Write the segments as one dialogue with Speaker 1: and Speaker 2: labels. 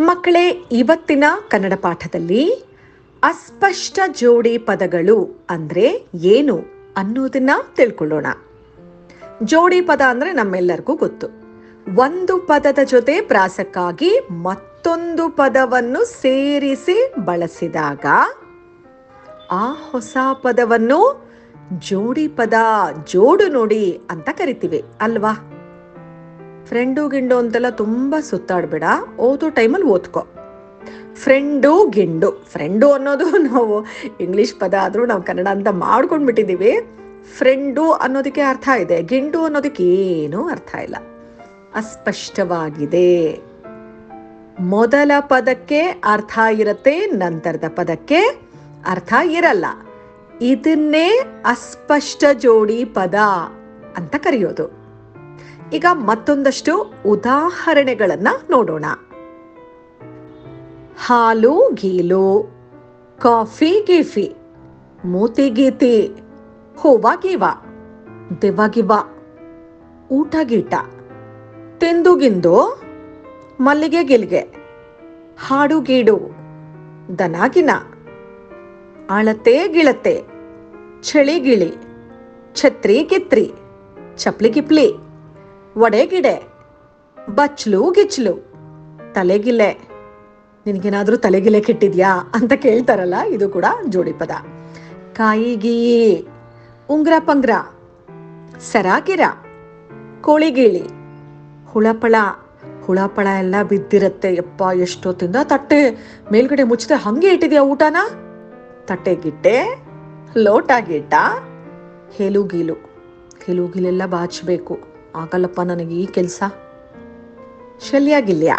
Speaker 1: ಮಕ್ಕಳೇ, ಇವತ್ತಿನ ಕನ್ನಡ ಪಾಠದಲ್ಲಿ ಅಸ್ಪಷ್ಟ ಜೋಡಿ ಪದಗಳು ಅಂದ್ರೆ ಏನು ಅನ್ನೋದನ್ನ ತಿಳ್ಕೊಳ್ಳೋಣ. ಜೋಡಿ ಪದ ಅಂದ್ರೆ ನಮ್ಮೆಲ್ಲರಿಗೂ ಗೊತ್ತು. ಒಂದು ಪದದ ಜೊತೆ ಪ್ರಾಸಕ್ಕಾಗಿ ಮತ್ತೊಂದು ಪದವನ್ನು ಸೇರಿಸಿ ಬಳಸಿದಾಗ ಆ ಹೊಸ ಪದವನ್ನು ಜೋಡಿ ಪದ, ಜೋಡು ನೋಡಿ ಅಂತ ಕರಿತೀವಿ, ಅಲ್ವಾ? ಫ್ರೆಂಡು ಗಿಂಡು ಅಂತೆಲ್ಲ ತುಂಬಾ ಸುತ್ತಾಡ್ಬೇಡ. ಓದೋ ಟೈಮಲ್ಲಿ ಓದ್ಕೋ. ಫ್ರೆಂಡು ಗಿಂಡು. ಫ್ರೆಂಡು ಅನ್ನೋದು ನಾವು ಇಂಗ್ಲಿಷ್ ಪದ ಆದ್ರೂ ನಾವು ಕನ್ನಡ ಅಂತ ಮಾಡ್ಕೊಂಡ್ಬಿಟ್ಟಿದೀವಿ ಫ್ರೆಂಡು ಅನ್ನೋದಕ್ಕೆ ಅರ್ಥ ಇದೆ. ಗಿಂಡು ಅನ್ನೋದಕ್ಕೆ ಏನೂ ಅರ್ಥ ಇಲ್ಲ. ಅಸ್ಪಷ್ಟವಾಗಿದೆ. ಮೊದಲ ಪದಕ್ಕೆ ಅರ್ಥ ಇರುತ್ತೆ, ನಂತರದ ಪದಕ್ಕೆ ಅರ್ಥ ಇರಲ್ಲ. ಇದನ್ನೇ ಅಸ್ಪಷ್ಟ ಜೋಡಿ ಪದ ಅಂತ ಕರೆಯೋದು. ಈಗ ಮತ್ತೊಂದಷ್ಟು ಉದಾಹರಣೆಗಳನ್ನ ನೋಡೋಣ. ಹಾಲು, ಗೀಲು, ಕಾಫಿ, ಗೀಫಿ, ಮೂತಿ, ಗೀತಿ, ಹೂವ, ಗೀವ ದೆವ್ವ ಗಿವ, ಊಟ, ಗೀಟ, ತಿಂದು, ಗಿಂದು, ಮಲ್ಲಿಗೆ, ಗಿಲ್ಗೆ, ಹಾಡು, ಗೀಡು ದನಾಗಿನ ಅಳತೆ, ಗಿಳತೆ, ಚಳಿ, ಗಿಳಿ, ಛತ್ರಿ, ಕಿತ್ರಿ, ಚಪ್ಲಿ, ಕಿಪ್ಲಿ. ವಡೆ ಗಿಡೆ ಬಚ್ಲು ಗಿಚ್ಲು, ತಲೆಗಿಲೆ. ನಿನಗೇನಾದ್ರೂ ತಲೆಗಿಲೆ ಕೆಟ್ಟಿದ್ಯಾ ಅಂತ ಕೇಳ್ತಾರಲ್ಲ, ಇದು ಕೂಡ ಜೋಡಿ ಪದ. ಕಾಯಿ ಉಂಗ್ರ ಪಂಗ್ರ, ಸರಾಗಿರ, ಕೋಳಿಗೀಳಿ, ಹುಳಪಳ. ಹುಳಪಳ ಎಲ್ಲ ಬಿದ್ದಿರತ್ತೆ, ಯಪ್ಪ ಎಷ್ಟೊತ್ತಿಂದ ತಟ್ಟೆ ಮೇಲ್ಗಡೆ ಮುಚ್ಚದೆ, ಹಂಗೆ ಇಟ್ಟಿದ್ಯಾ ಊಟನ? ತಟ್ಟೆ ಗಿಟ್ಟೆ, ಲೋಟ ಗಿಟ್ಟ, ಹೇಲು ಗೀಲು. ಬಾಚಬೇಕು. ಆಗಲ್ಲಪ್ಪ, ನನಗೆ ಈ ಕೆಲಸ. ಶಲ್ಯ ಗಿಲ್ಯ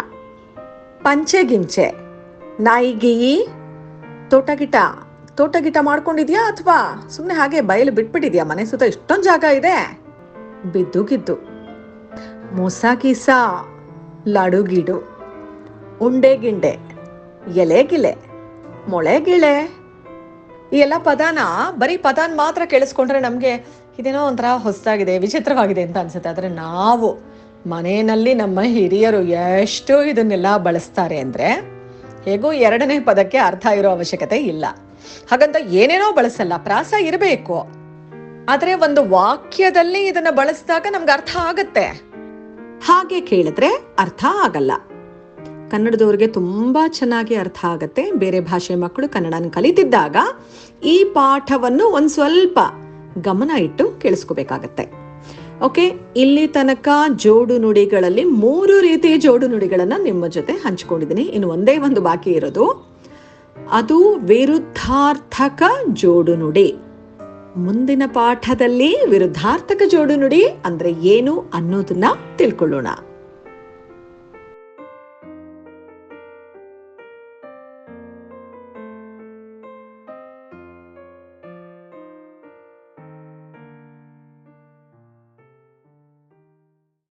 Speaker 1: ಪಂಚೆ ಗಿಂಚೆ. ನಾಯಿ ಗೀಯಿ ತೋಟ ಗಿಟ. ತೋಟ ಗಿಟ ಮಾಡ್ಕೊಂಡಿದ್ಯಾ ಅಥವಾ ಸುಮ್ಮನೆ ಹಾಗೆ ಬಯಲು ಬಿಟ್ಬಿಟ್ಟಿದ್ಯಾ? ಮನೆ ಸುತ್ತ ಇಷ್ಟೊಂದು ಜಾಗ ಇದೆ. ಬಿದ್ದು ಗಿದ್ದು. ಮೊಸ ಕೀಸ ಲಾಡು ಗಿಡು. ಉಂಡೆ ಗಿಂಡೆ. ಎಲೆ ಗಿಲೆ. ಮೊಳೆ ಗಿಳೆ. ಈ ಎಲ್ಲ ಪದಾನ, ಬರೀ ಪದಾನ ಮಾತ್ರ ಕೇಳಿಸ್ಕೊಂಡ್ರೆ ನಮಗೆ ಇದೇನೋ ಒಂಥರ ಹೊಸದಾಗಿದೆ, ವಿಚಿತ್ರವಾಗಿದೆ ಅಂತ ಅನ್ಸುತ್ತೆ. ಆದರೆ ನಾವು ಮನೆಯಲ್ಲಿ ನಮ್ಮ ಹಿರಿಯರು ಎಷ್ಟು ಇದನ್ನೆಲ್ಲ ಬಳಸ್ತಾರೆ ಅಂದ್ರೆ ಹೇಗೂ ಎರಡನೇ ಪದಕ್ಕೆ ಅರ್ಥ ಇರೋ ಅವಶ್ಯಕತೆ ಇಲ್ಲ. ಹಾಗಂತ ಏನೇನೋ ಬಳಸಲ್ಲ, ಪ್ರಾಸ ಇರಬೇಕು. ಆದ್ರೆ ಒಂದು ವಾಕ್ಯದಲ್ಲಿ ಇದನ್ನ ಬಳಸಿದಾಗ ನಮ್ಗೆ ಅರ್ಥ ಆಗತ್ತೆ. ಹಾಗೆ ಕೇಳಿದ್ರೆ ಅರ್ಥ ಆಗಲ್ಲ. ಕನ್ನಡದವ್ರಿಗೆ ತುಂಬ ಚೆನ್ನಾಗಿ ಅರ್ಥ ಆಗತ್ತೆ. ಬೇರೆ ಭಾಷೆ ಮಕ್ಕಳು ಕನ್ನಡನ ಕಲಿತಿದ್ದಾಗ ಈ ಪಾಠವನ್ನು ಒಂದು ಸ್ವಲ್ಪ ಗಮನ ಇಟ್ಟು ಕೇಳಿಸ್ಕೋಬೇಕಾಗತ್ತೆ. ಓಕೆ, ಇಲ್ಲಿ ತನಕ ಜೋಡು ನುಡಿಗಳಲ್ಲಿ ಮೂರು ರೀತಿಯ ಜೋಡು ನುಡಿಗಳನ್ನ ನಿಮ್ಮ ಜೊತೆ ಹಂಚ್ಕೊಂಡಿದ್ದೀನಿ. ಇನ್ನು ಒಂದೇ ಒಂದು ಬಾಕಿ ಇರೋದು. ಅದು ವಿರುದ್ಧಾರ್ಥಕ ಜೋಡು ನುಡಿ. ಮುಂದಿನ ಪಾಠದಲ್ಲಿ ವಿರುದ್ಧಾರ್ಥಕ ಜೋಡು ನುಡಿ ಅಂದ್ರೆ ಏನು ಅನ್ನೋದನ್ನ ತಿಳ್ಕೊಳ್ಳೋಣ.